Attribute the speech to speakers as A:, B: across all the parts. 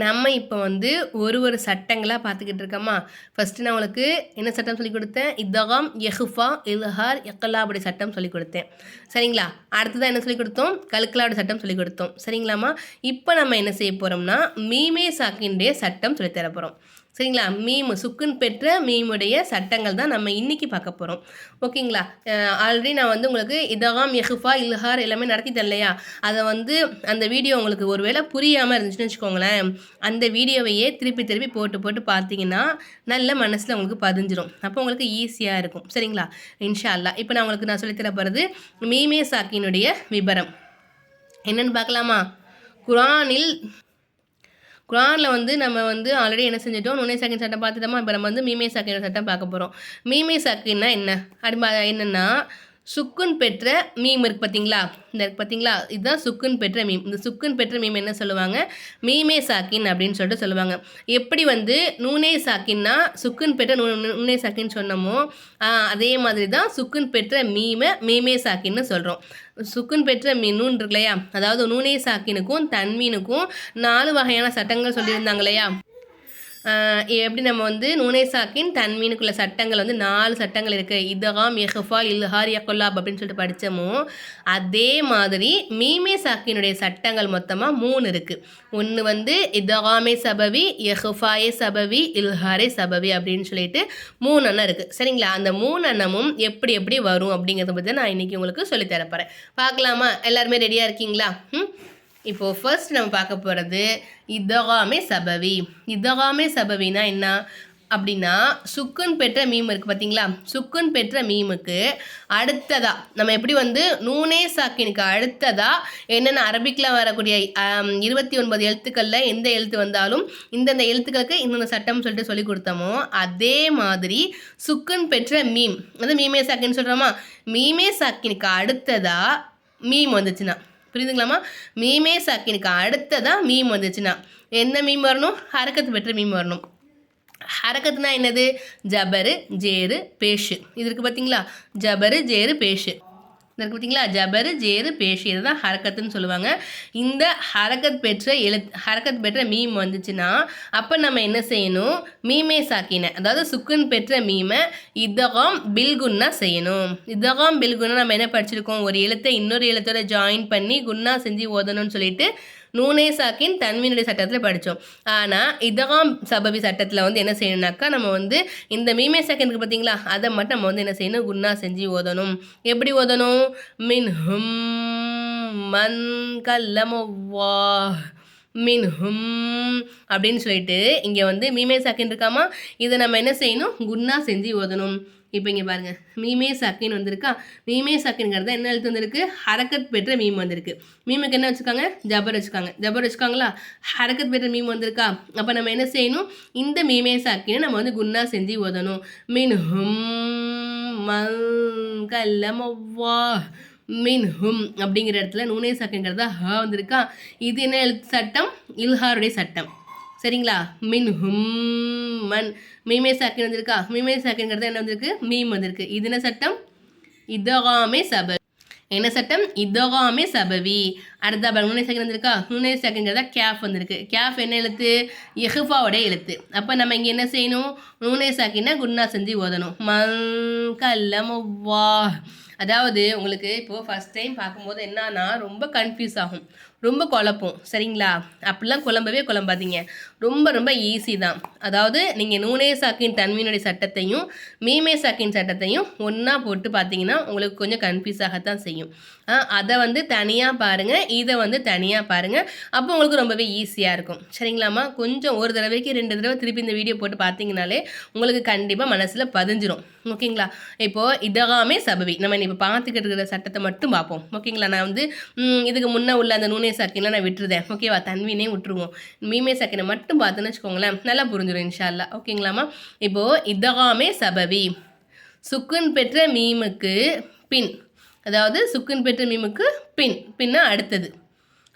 A: நம்ம இப்போ வந்து ஒரு ஒரு சட்டங்களாக பார்த்துக்கிட்டு இருக்கோமா? ஃபஸ்ட்டு நான் உங்களுக்கு என்ன சட்டம் சொல்லி கொடுத்தேன்? இதகாம் எஹுஃபா இல்ஹார் எக்கல்லாபடி சட்டம் சொல்லி கொடுத்தேன். சரிங்களா? அடுத்ததான் என்ன சொல்லி கொடுத்தோம்? கல்கலாபடி சட்டம் சொல்லி கொடுத்தோம். சரிங்களாம்மா? இப்போ நம்ம என்ன செய்ய போகிறோம்னா மீமே சாக்கின்டைய சட்டம் சொல்லித்தர தர போகிறோம் சரிங்களா? மீம் சுக்குன் பெற்ற மீமுடைய சட்டங்கள் தான் நம்ம இன்றைக்கி பார்க்க போகிறோம் ஓகேங்களா? ஆல்ரெடி நான் வந்து உங்களுக்கு இதகாம் எஹுஃபா இல்ஹார் எல்லாமே நடத்தி இல்லையா அதை வந்து அந்த வீடியோ உங்களுக்கு ஒருவேளை புரியாமல் இருந்துச்சுன்னு வச்சுக்கோங்களேன் அந்த வீடியோவையே திருப்பி திருப்பி போட்டு போட்டு பார்த்தீங்கன்னா நல்ல மனசில் உங்களுக்கு பதிஞ்சிரும். அப்போ உங்களுக்கு ஈஸியாக இருக்கும். சரிங்களா? இன்ஷா அல்லா இப்போ நான் உங்களுக்கு நான் சொல்லித்தர போகிறது மீமே சாக்கினுடைய விபரம். என்னென்னு பார்க்கலாமா? குரானில் குரானில் வந்து நம்ம வந்து ஆல்ரெடி என்ன செஞ்சிட்டோம்? நுனை சாக்கின் சட்டம் பார்த்துட்டோமா? இப்போ நம்ம வந்து மீமே சாக்கின் சட்டம் பார்க்க போகிறோம் மீமே சாக்கின்னா என்ன? அப்படி என்னென்னா சுக்குன் பெற்ற மீம் இருக்குது பார்த்தீங்களா இந்த பார்த்தீங்களா இதுதான் சுக்குன் பெற்ற மீம். இந்த சுக்குன் பெற்ற மீம் என்ன சொல்லுவாங்க? மீமே சாக்கின் அப்படின்னு சொல்லிட்டு சொல்லுவாங்க. எப்படி வந்து நூனே சாக்கின்னா சுக்குன் பெற்ற நூ நூனே சாக்கின்னு சொன்னோமோ அதே மாதிரி தான் சுக்குன் பெற்ற மீமை மீமே சாக்கின்னு சொல்கிறோம் சுக்குன் பெற்ற மீன் நூன் இருக்கு இல்லையா அதாவது நூனே சாக்கினுக்கும் தன்மீனுக்கும் நாலு வகையான சட்டங்கள் சொல்லியிருந்தாங்க இல்லையா? எப்படி நம்ம வந்து நூனேசாக்கின் தன்மீனுக்குள்ள சட்டங்கள் வந்து நாலு சட்டங்கள் இருக்குது இதகாம் எஹஃபா இல்ஹார் யக்கொல்லாப் அப்படின்னு சொல்லிட்டு படித்தோமோ அதே மாதிரி மீமே சாக்கினுடைய சட்டங்கள் மொத்தமாக மூணு இருக்குது ஒன்று வந்து இதகாமே சபவி எஹஃபாயே சபவி இல்ஹாரே சபவி அப்படின்னு சொல்லிட்டு மூணு அண்ணம் இருக்குது சரிங்களா? அந்த மூணு அண்ணமும் எப்படி எப்படி வரும் அப்படிங்கிறத பற்றி நான் இன்றைக்கி உங்களுக்கு சொல்லித்தரப்போகிறேன் பார்க்கலாமா? எல்லாருமே ரெடியாக இருக்கீங்களா? ம்? இப்போது ஃபர்ஸ்ட் நம்ம பார்க்க போகிறது இதகாமே சபவி. இதகாமே சபவினா என்ன? அப்படின்னா சுக்குன் பெற்ற மீம் இருக்குது பார்த்தீங்களா சுக்குன் பெற்ற மீமுக்கு அடுத்ததாக நம்ம எப்படி வந்து நூனே சாக்கினுக்கு அடுத்ததாக என்னென்ன அரபிக்கில் வரக்கூடிய இருபத்தி ஒன்பது எழுத்துக்களில் எந்த எழுத்து வந்தாலும் இந்தந்த எழுத்துக்களுக்கு இந்தந்த சட்டம் சொல்லிட்டு சொல்லி கொடுத்தோமோ அதே மாதிரி சுக்குன் பெற்ற மீம். அது மீமே சாக்கின்னு சொல்கிறோமா மீமே சாக்கினுக்கு அடுத்ததாக மீம் வந்துச்சுன்னா. புரியுதுங்களாமா மீமே சாக்கினுக்கு. அடுத்ததாக மீம் வந்துச்சுன்னா. என்ன மீம் வரணும்? ஹரக்கத்து பெற்ற மீம் வரணும். ஹரக்கத்துனா என்னது? ஜபரு ஜேரு பேஷு. இது இருக்குது பார்த்தீங்களா ஜபரு ஜேரு பேஷு. இருக்கு பார்த்தீங்களா ஜபரு ஜேரு பேஷி இதுதான் ஹரக்கத்துன்னு சொல்லுவாங்க. இந்த ஹரக்கத் பெற்ற எழுத் ஹரக்கத் பெற்ற மீம் வந்துச்சுன்னா அப்போ நம்ம என்ன செய்யணும்? மீமே சாக்கின அதாவது சுக்குன் பெற்ற மீமை இதகம் பில்குன்னா செய்யணும். இதகம் பில்குன்னா நம்ம என்ன படிச்சிருக்கோம்? ஒரு எழுத்தை இன்னொரு எழுத்தோட ஜாயின் பண்ணி குன்னா செஞ்சு ஓதணும்னு சொல்லிட்டு நூனே சாக்கின் தன்மீனுடைய சட்டத்தில் படித்தோம் ஆனால் இதகாம் சபவி சட்டத்தில் வந்து என்ன செய்யணும்னாக்கா நம்ம வந்து இந்த மீமே செகண்டுக்கு பார்த்தீங்களா அதை மட்டும் நம்ம வந்து என்ன செய்யணும் குன்னா செஞ்சு ஓதணும். எப்படி ஓதணும்? மின் ஹும் மன் கல்லமொவ்வா மின் ஹும் அப்படின்னு சொல்லிட்டு இங்கே வந்து மீமே சாக்கின் இருக்காமா? இதை நம்ம என்ன செய்யணும்? குன்னா செஞ்சு ஓதணும். இப்போ இங்கே பாருங்கள் மீமே சக்கின்னு வந்திருக்கா. மீமே சக்கின்ங்கிறது என்ன எழுத்து வந்திருக்கு? ஹரக்கத் பெற்ற மீம் வந்திருக்கு. மீமுக்கு என்ன வச்சுருக்காங்க? ஜபர் வச்சுக்காங்க ஜபர் வச்சுக்காங்களா ஹரக்கத் பெற்ற மீம் வந்திருக்கா? அப்போ நம்ம என்ன செய்யணும்? இந்த மீமே சக்கின்னு நம்ம வந்து குன்னா செஞ்சு ஓதணும். மீன் ஹும் கல்லமவ்வா மின் ஹும் அப்படிங்கிற இடத்துல நூனே சக்குங்கிறதா ஹ வந்திருக்கா. இது என்ன எழுத்து சட்டம்? இல்ஹாருடைய சட்டம். சரிங்களா? மின் ஹும் மன் மீமே சாக்கின் வந்திருக்கா? மீமே சாக்கின்ங்கிறது என்ன வந்திருக்கு? மீம் வந்திருக்கு. இது என்ன சட்டம்? இதகாமே சப என்ன சட்டம்? இதகாமே சபவி. அடுத்த பாருங்க நுனை சாக்கின் வந்திருக்கா? நுனை சாக்கின்கிறதா கேஃப் வந்திருக்கு. கேஃப் என்ன எழுத்து? எஹுஃபாவோட எழுத்து. அப்போ நம்ம இங்கே என்ன செய்யணும்? நூனே சாக்கின்னா குன்னா செஞ்சு ஓதணும். மங் கல்லமுவா அதாவது உங்களுக்கு இப்போது ஃபஸ்ட் டைம் பார்க்கும்போது என்னன்னா ரொம்ப கன்ஃபியூஸ் ஆகும். ரொம்ப குழப்பம். சரிங்களா? அப்படிலாம் குழம்பவே குழம்பாதீங்க. ரொம்ப ரொம்ப ஈஸி தான். அதாவது நீங்கள் நூனே சாக்கின் தன்மையினுடைய சட்டத்தையும் மீமே சாக்கின் சட்டத்தையும் ஒன்றா போட்டு பார்த்தீங்கன்னா உங்களுக்கு கொஞ்சம் கன்ஃபியூஸ் ஆகத்தான் செய்யும். அதை வந்து தனியாக பாருங்கள் இதை வந்து தனியாக பாருங்கள் அப்போ உங்களுக்கு ரொம்பவே ஈஸியாக இருக்கும். சரிங்களாம்மா? கொஞ்சம் ஒரு தடவைக்கு ரெண்டு தடவை திருப்பி இந்த வீடியோ போட்டு பார்த்தீங்கனாலே உங்களுக்கு கண்டிப்பாக மனசில் பதிஞ்சிரும். ஓகேங்களா? இப்போது இதகாமே சபவி. நம்ம இப்போ பார்த்துக்கிட்டு இருக்கிற சட்டத்தை மட்டும் பார்ப்போம் ஓகேங்களா? நான் வந்து இதுக்கு முன்னே உள்ள அந்த நூனே சாக்கினா நான் விட்டுருதேன். ஓகேவா? தன்வினே விட்டுருவோம். மீமே சாக்கினை மட்டும் பார்த்துன்னு வச்சுக்கோங்களேன். நல்லா புரிஞ்சிடும் இன்ஷால்லா ஓகேங்களாம்மா? இப்போது இதகாமே சபவி. சுக்குன் பெற்ற மீமுக்கு பின் அதாவது சுக்குன் பெற்ற மீமுக்கு பின் பின்னா அடுத்தது.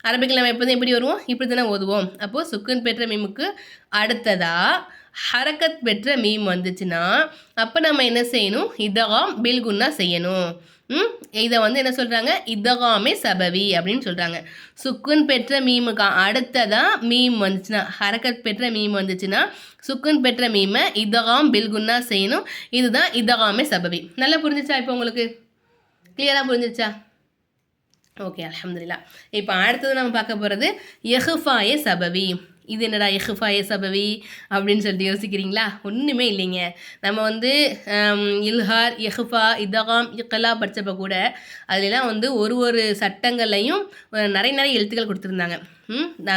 A: அரபிக்கில் நம்ம எப்போதும் எப்படி வருவோம்? இப்படி தானே ஓதுவோம். அப்போது சுக்குன் பெற்ற மீமுக்கு அடுத்ததாக ஹரக்கத் பெற்ற மீம் வந்துச்சுன்னா அப்போ நம்ம என்ன செய்யணும்? இதகாம் பில்குன்னா செய்யணும். இதை வந்து என்ன சொல்கிறாங்க இதகாமே சபவி அப்படின்னு சொல்கிறாங்க சுக்குன் பெற்ற மீமுக்கு அடுத்ததாக மீம் வந்துச்சுன்னா ஹரக்கத் பெற்ற மீம் வந்துச்சுன்னா சுக்குன் பெற்ற மீமை இதகாம் பில்குன்னா செய்யணும். இதுதான் இதகாமே சபவி. நல்லா புரிஞ்சிச்சா இப்போ உங்களுக்கு? கிளியராக புரிஞ்சிச்சா ஓகே அலமதுல்லா இப்போ அடுத்தது நம்ம பார்க்க போகிறது எஹ்ஃபாயே சபவி. இது என்னடா எஹுஃபாயே சபவி அப்படின்னு சொல்லிட்டு யோசிக்கிறீங்களா? ஒன்றுமே இல்லைங்க. நம்ம வந்து இல்ஹார் எஹ்ஃபா இதகாம் இக்கலா படித்தப்போ கூட அதுலலாம் வந்து ஒரு ஒரு சட்டங்கள்லையும் நிறைய நிறைய எழுத்துக்கள் கொடுத்துருந்தாங்க.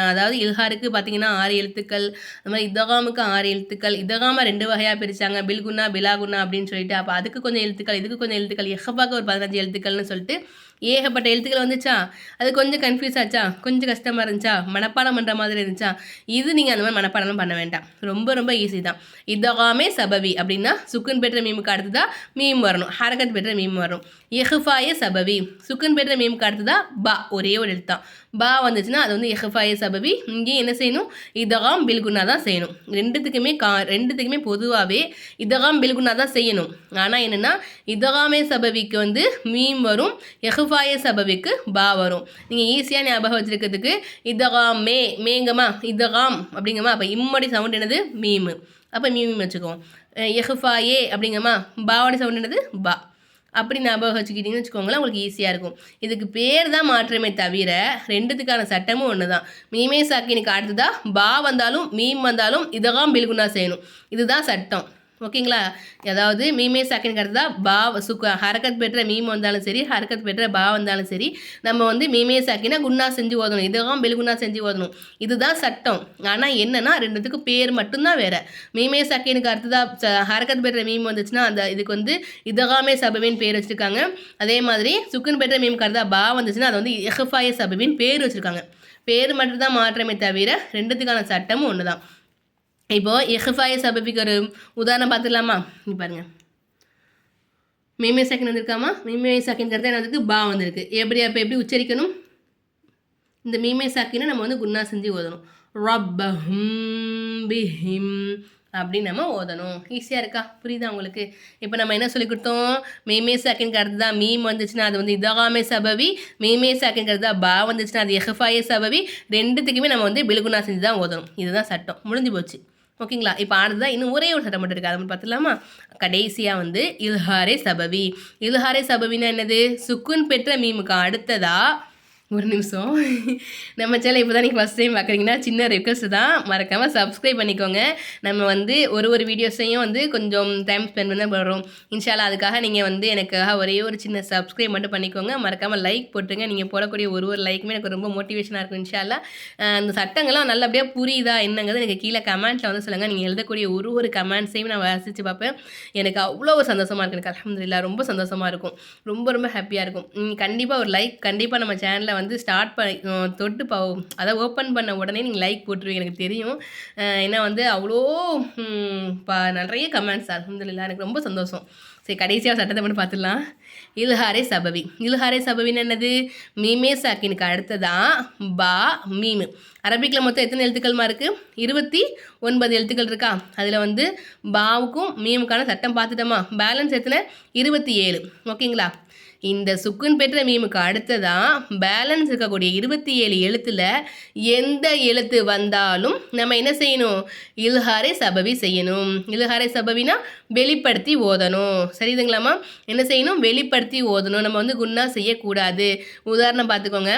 A: அதாவது இல்ஹாருக்கு பார்த்தீங்கன்னா ஆறு எழுத்துக்கள் அது மாதிரி இதகாமுக்கு ஆறு எழுத்துக்கள் இதகாம ரெண்டு வகையாக பிரித்தாங்க பில்குன்னா பிலாகுன்னா அப்படின்னு சொல்லிட்டு அப்போ அதுக்கு கொஞ்சம் எழுத்துக்கள் இதுக்கு கொஞ்சம் எழுத்துக்கள் எஹ்ஃபாக்கு ஒரு பதினஞ்சு எழுத்துக்கள்னு சொல்லிட்டு ஏகப்பட்ட எழுத்துக்கள் வந்துச்சா? அது கொஞ்சம் கன்ஃபியூஸ் ஆச்சா? கொஞ்சம் கஷ்டமாக இருந்துச்சா? மனப்பாடம் பண்ணுற மாதிரி இருந்துச்சா? இது நீங்கள் அந்த மாதிரி மனப்பாடம் பண்ண வேண்டாம். ரொம்ப ரொம்ப ஈஸி தான். இதகாமே சபவி அப்படின்னா சுக்குன் பெற்ற மீமுக்கு அடுத்ததா மீம் வரணும். ஹரகத் பெற்ற மீம் வரணும். எஹ்ஃபாயே சபவி சுக்குன் பெற்ற மீமுக்கு அடுத்ததா பா ஒரே ஒரு எழுத்தான் பா வந்துச்சுன்னா அது வந்து எஹ்ஃபாயே சபவி இங்கேயும் என்ன செய்யணும்? இதகாம் பில்குன்னா தான் செய்யணும். ரெண்டுத்துக்குமே கா ரெண்டுத்துக்குமே பொதுவாகவே இதகாம் பில்குன்னா தான் செய்யணும். ஆனால் என்னென்னா இதகாமே சபவிக்கு வந்து மீம் வரும் எஹ்ஃபாயே சபவிக்கு பா வரும். நீங்கள் ஈஸியாக ஞாபகம் வச்சுருக்கிறதுக்கு இதகாம் மே மேங்கம்மா இதகாம் அப்படிங்கம்மா அப்போ இம்மடி சவுண்ட் என்னது? மீமு. அப்போ மீம் வச்சுக்குவோம். எஹ்ஃபாயே அப்படிங்கம்மா பாவோட சவுண்ட் என்னது? பா. அப்படி ஞாபகம் வச்சுக்கிட்டிங்கன்னு வச்சுக்கோங்களேன் உங்களுக்கு ஈஸியாக இருக்கும். இதுக்கு பேர் தான் மாற்றமே தவிர ரெண்டுத்துக்கான சட்டமும் ஒன்று தான் மீமே சாக்கினுக்கு அடுத்ததாக பா வந்தாலும் மீம் வந்தாலும் இதெல்லாம் பில்குனா செய்யணும். இதுதான் சட்டம். ஓகேங்களா? அதாவது மீமே செகண்ட் தான் பா சுக்க ஹரக்கத் பெற்ற மீம் வந்தாலும் சரி ஹரக்கத் பெற்ற பா வந்தாலும் சரி நம்ம வந்து மீமே சாக்கினா குன்னா செஞ்சு ஓதணும். இதுதான் பெல்குன்னா செஞ்சு ஓதணும். இதுதான் சட்டம். ஆனால் என்னென்னா ரெண்டுத்துக்கும் பேர் மட்டும்தான் வேறு. மீமே சாக்கினுக்கு அடுத்ததாக ஹரக்கத் பெற்ற மீம் வந்துச்சுன்னா அந்த இதுக்கு வந்து இதகாமே சபவின் பேர் வச்சுருக்காங்க. அதே மாதிரி சுக்குன் பெற்ற மீம் கருதா பா வந்துச்சுன்னா அதை வந்து எஹ்ஃபாய சபவின் பேர் வச்சுருக்காங்க. பேர் மட்டும்தான் மாற்றமே தவிர ரெண்டுத்துக்கான சட்டமும் ஒன்று தான் இப்போது எஹ்ஃபாய சபபிக்கு ஒரு உதாரணம் பார்த்துடலாமா? நீ பாருங்கள் மீமே செகண்ட் வந்திருக்காமா? மீமே செகண்ட்ங்கிறது என்ன வந்திருக்கு பா வந்திருக்கு. எப்படி அப்போ எப்படி உச்சரிக்கணும்? இந்த மீமே சாக்கினை நம்ம வந்து குன்னா செஞ்சு ஓதணும். ரப்பஹும் பிஹிம் அப்படின்னு நம்ம ஓதணும். ஈஸியாக இருக்கா? புரியுதா உங்களுக்கு? இப்போ நம்ம என்ன சொல்லி கொடுத்தோம்? மீமே சாக்கின்கிறது தான் மீம் வந்துச்சுன்னா அது வந்து இதகாமே சபவி. மீமே சாக்கின்கிறது தான் பா வந்துச்சுன்னா அது எஹ்ஃபாயே சபவி. ரெண்டுத்துக்குமே நம்ம வந்து பிலுகுனா செஞ்சு தான் ஓதணும். இதுதான் சட்டம். முடிஞ்சு போச்சு. ஓகேங்களா? இப்போ அடுத்ததான் இன்னும் ஒரே ஒரு சட்டம் மட்டும் இருக்குது அதை பார்த்துலாமா கடைசியாக வந்து இல்ஹாரே சபவி. இல்ஹாரே சபவின்னா என்னது? சுக்குன் பெற்ற மீமுக்கு அடுத்ததாக ஒரு நிமிஷம். நம்ம சேனல் இப்போ தான் நீங்கள் ஃபஸ்ட் டைம் பார்க்குறீங்கன்னா சின்ன ரெக்வஸ்ட் தான். மறக்காமல் சப்ஸ்கிரைப் பண்ணிக்கோங்க. நம்ம வந்து ஒரு ஒரு வீடியோஸையும் வந்து கொஞ்சம் டைம் ஸ்பெண்ட் பண்ண போடுறோம் இன்ஷால்லா அதுக்காக நீங்கள் வந்து எனக்காக ஒரே ஒரு சின்ன சப்ஸ்கிரைப் மட்டும் பண்ணிக்கோங்க. மறக்காமல் லைக் போட்டுருங்க. நீங்கள் போடக்கூடிய ஒரு ஒரு லைக்குமே எனக்கு ரொம்ப மோட்டிவேஷனாக இருக்கும் இன்ஷால்லா அந்த சட்டங்கள்லாம் நல்லபடியாக புரியுதா என்னங்கிறது எனக்கு கீழே கமெண்ட்டில் வந்து சொல்லுங்கள் நீங்கள் எழுதக்கூடிய ஒரு ஒரு கமெண்ட்ஸையும் நான் வாசித்து பார்ப்பேன். எனக்கு அவ்வளோ ஒரு சந்தோஷமாக இருக்குது எனக்கு அலமதுல்லா ரொம்ப சந்தோஷமாக இருக்கும். ரொம்ப ரொம்ப ஹாப்பியாக இருக்கும். கண்டிப்பாக ஒரு லைக் கண்டிப்பாக நம்ம சேனலில் வந்து ஸ்டார்ட் பண்ணி தொட்டு ப அதை ஓப்பன் பண்ண உடனே நீங்கள் லைக் போட்டுருவீங்க எனக்கு தெரியும். ஏன்னா வந்து அவ்வளோ ப நிறைய கமெண்ட்ஸ் அலமதுல்லா எனக்கு ரொம்ப சந்தோஷம். சரி கடைசியாக சட்டத்தை மட்டும் பார்த்துடலாம். இல்ஹாரே சபவி. இல்ஹாரே சபவின்னு என்னது? மீமே சாக்கினுக்கு அடுத்ததான் பா மீமு. அரபிக்கில் மொத்தம் எத்தனை எழுத்துக்கள்மா இருக்குது இருபத்தி ஒன்பது எழுத்துக்கள் இருக்கா? அதில் வந்து பாவுக்கும் மீமுக்கான சட்டம் பார்த்துட்டோமா? பேலன்ஸ் எத்தனை? இருபத்தி ஏழு. ஓகேங்களா? இந்த சுக்குன் பெற்ற மீமுக்கு அடுத்ததான் பேலன்ஸ் இருக்கக்கூடிய இருபத்தி ஏழு எழுத்தில் எந்த எழுத்து வந்தாலும் நம்ம என்ன செய்யணும்? இல்ஹாரை சபவி செய்யணும். இல்ஹாரை சபவினா வெளிப்படுத்தி ஓதணும். சரிதுங்களாமா என்ன செய்யணும்? வெளிப்படுத்தி ஓதணும். நம்ம வந்து குன்னா செய்யக்கூடாது. உதாரணம் பார்த்துக்கோங்க.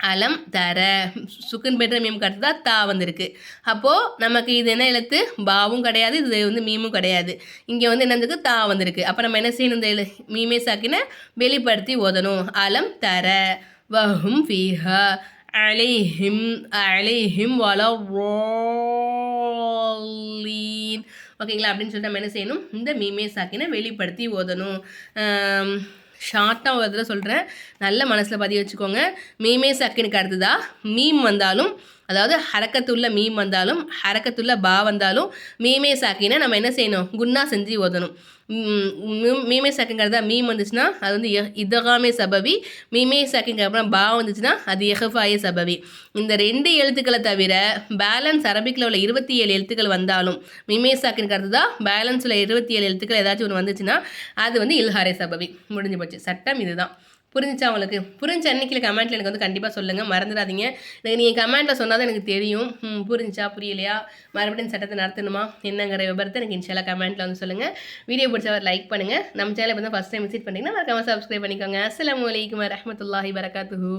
A: அலம் தர. சுக்குன் பெற்ற மீம் கட்டு தா வந்திருக்கு. அப்போது நமக்கு இது என்ன எழுத்து? பாவும் கிடையாது இது வந்து மீமும் கிடையாது. இங்கே வந்து என்ன தா வந்திருக்கு. அப்போ நம்ம என்ன செய்யணும் இந்த மீமே சாக்கின? வெளிப்படுத்தி ஓதணும். அலம் தர. வஹும் ஃபீஹா. அலிஹிம் அலிஹிம் வலீன் ஓகேங்களா? அப்படின்னு சொல்லிட்டு நம்ம என்ன செய்யணும்? இந்த மீமே சாக்கினை வெளிப்படுத்தி ஓதணும். ஷார்ட்டாக ஒரு இதில் சொல்கிறேன் நல்ல மனசில் பதிய வச்சுக்கோங்க. மீமே சக்கினுக்கு அடுத்ததாக மீம் வந்தாலும் அதாவது ஹரக்கத்துள்ள மீம் வந்தாலும் ஹரக்கத்துள்ள பா வந்தாலும் மீமே சாக்கினா நம்ம என்ன செய்யணும்? குன்னா செஞ்சு ஓதணும். மீமே சாக்குங்கிறதா மீம் வந்துச்சுன்னா அது வந்து இதகாமே சபவி. மீமே சாக்குங்க அப்புறம் பா வந்துச்சுன்னா அது எஹஃபாயே சபவி. இந்த ரெண்டு எழுத்துக்களை தவிர பேலன்ஸ் அரபிக்கில் உள்ள இருபத்தி ஏழு எழுத்துக்கள் வந்தாலும் மீமே சாக்குங்கிறது தான் பேலன்ஸ் உள்ள இருபத்தி ஏழு எழுத்துக்கள் ஏதாச்சும் ஒன்று வந்துச்சுன்னா அது வந்து இல்ஹாரே சபவி. முடிஞ்சு போச்சு. சட்டம் இதுதான். புரிஞ்சுச்சா உங்களுக்கு? புரிஞ்ச அன்னைக்கு கமெண்ட்டில் எனக்கு வந்து கண்டிப்பாக சொல்லுங்கள் மறந்துடாதீங்க. எனக்கு நீங்கள் கமெண்ட்டில் சொன்னால் தான் எனக்கு தெரியும். புரிஞ்சா புரியலையா? மறுபடியும் சட்டத்தை நடத்தணுமா? என்னங்கிற விபரத்தை எனக்கு இன்ஷியலாக கமெண்ட்டில் வந்து சொல்லுங்கள் வீடியோ பிடிச்சா லைக் பண்ணுங்கள் நம்ம சேனல் வந்து ஃபஸ்ட் டைம் விசிட் பண்ணிங்கன்னா மறக்காமல் சப்ஸ்கிரைப் பண்ணிக்கோங்க. அஸ்லாம் வலைக்கம் வரமத்துல்லாஹி வரகாத்துஹு